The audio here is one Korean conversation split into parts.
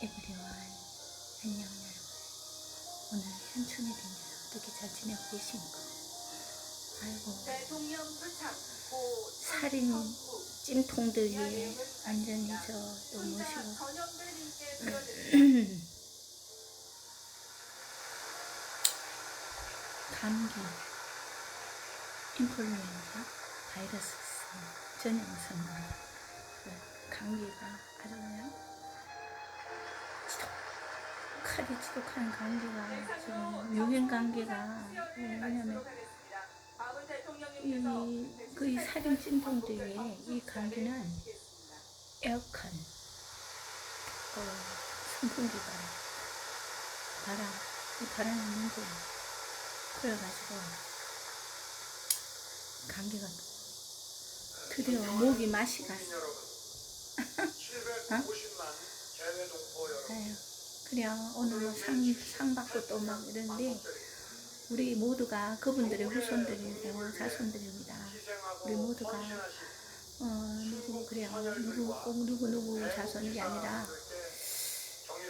에브리원 안녕 여러분. 오늘 현충일입니다 어떻게 잘 지내고 계십니까 아이고 살인 찜통들 위해 안전히 저또 모시고 전염대님께 감기 인플루엔자 바이러스 전염성입니다 그 감기가 아주 그냥 지독하게 지독한 감기가 지금 유행 감기가 왜냐면 이, 그이 살인 찜통들의 이 감기는 에어컨, 그 선풍기 바람, 바람, 이 바람이 문제. 그래가지고 감기가 드디어 목이 맛이 갔어. 750만 재외 동포 여러분. 아유, 그래요. 오늘 뭐 상, 상 받고 또 막 이러는데 우리 모두가 그분들의 후손들이고 자손들입니다. 우리 모두가 어, 누구 그래요. 누구 꼭 누구 누구 자손이 아니라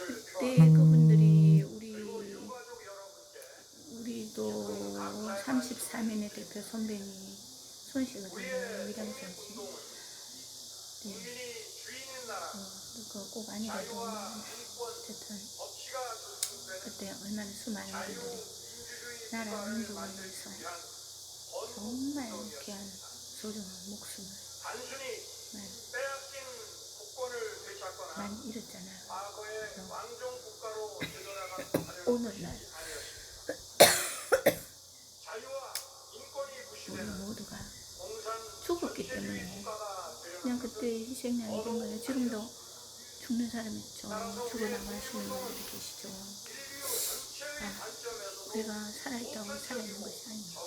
그때 그분들이 우리 우리도 33인의 대표 선배님 손씨거든요. 위령선 씨. 네. 어, 그거 꼭 아니라도 어쨌든 그때 얼마나 수많은 분들이 나라 민족을 위해서 정말 귀한 소중한 목숨을 많이, 많이 잃었잖아요. 오늘날 우리 모두가 죽었기 때문에 그때 희생양이 된 거예요. 지금도 죽는 사람 있죠. 죽어나고 하시는 분들이 계시죠. 아, 우리가 살아있다고 살아있는 것이 아니에요.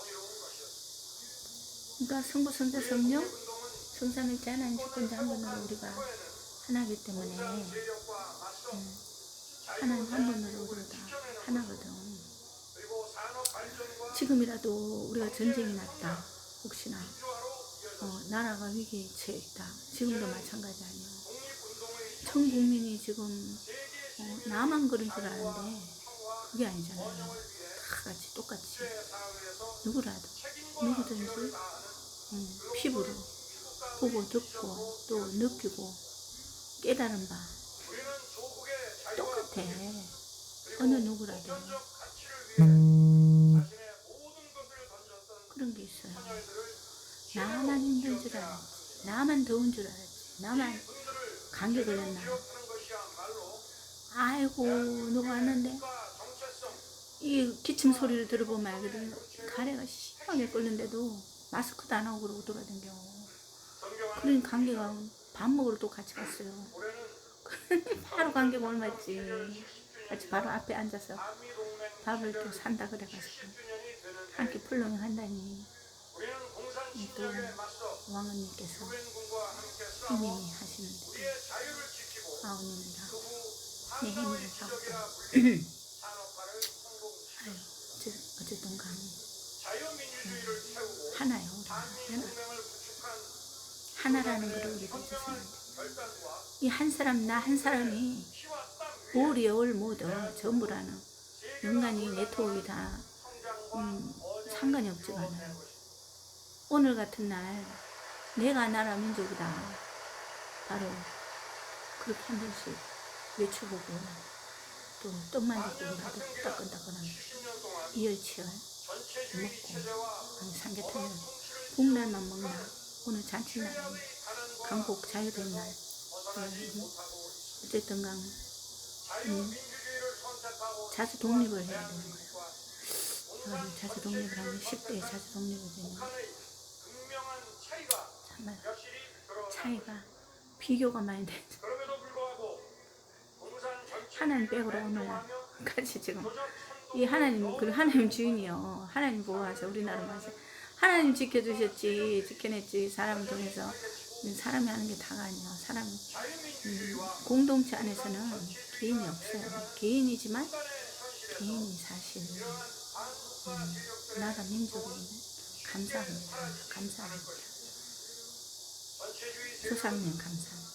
그러니까 성부, 성자, 성령, 성삼일째 하나님 주권자 한 분으로 우리가 하나이기 때문에 음, 하나님 한 분으로 우리가 다 하나거든. 지금이라도 우리가 전쟁이 났다. 혹시나 어, 나라가 위기에 처해 있다. 지금도 마찬가지 아니에요. 전 국민이 지금 어, 나만 그런 줄 아는데 그게 아니잖아요. 다 같이 똑같이 누구라도 누구든지 음, 피부로 보고 듣고 또 느끼고 깨달은 바 똑같아. 어느 누구라도 던졌던 그런 게 있어요. 나만 힘든 줄 알았지. 나만 더운 줄 알았지. 나만 감기 걸렸나. 아이고 누가 왔는데 이 기침 소리를 들어보면 알거든. 가래가 심하게 끓는데도 마스크도 안 하고 그러고 돌아다녀. 그런 관계가 밥 먹으러 또 같이 갔어요. 올해는 바로 관계가 얼마지. 같이 바로 앞에 앉아서 밥을 또 산다 그래가지고 10주년이 되는 함께 풀렁이 한다니 또 침략에 맞서 왕언니께서 유엔군과 함께 싸워 힘이 하시는데 그후 내 힘을 성공시켰습니다. 아유 어쨌든 간에 하나요 하나 하나라는 걸 우리가 이 한 사람 나 한 사람이 피와 땀 위에 오리 올 모두 전부라는 인간이 올라가는 네트워크가 다 성장과 음, 상관이 없지가 않아요. 오늘 같은 날 내가 나라 민족이다 바로 그렇게 한 번씩 외쳐보고 또 떡만 먹고 나도 따끈따끈한 70년 동안 이열치열 먹고 삼계탕을 봄날만 먹나 오늘 잔치날 강복 자유된 날 음. 어쨌든 간 선택하고 자주 독립을 해야 되는 거예요. 저는 자주 독립을 하면 10대에 자주 독립을 극명한 차이가 정말 차이가 비교가 많이 되죠. 하나님 오늘날 같이 지금 이 하나님 그 하나님 주인이요. 하나님 보호하셔 우리나라 마셔. 하나님 지켜주셨지 지켜냈지 사람을 통해서 사람이 하는 게 다가 아니야. 사람 음, 공동체 안에서는 개인이 없어요. 개인이지만 개인이 사실 음, 나라 민족이 감사합니다. 감사합니다. 소상님 감사합니다.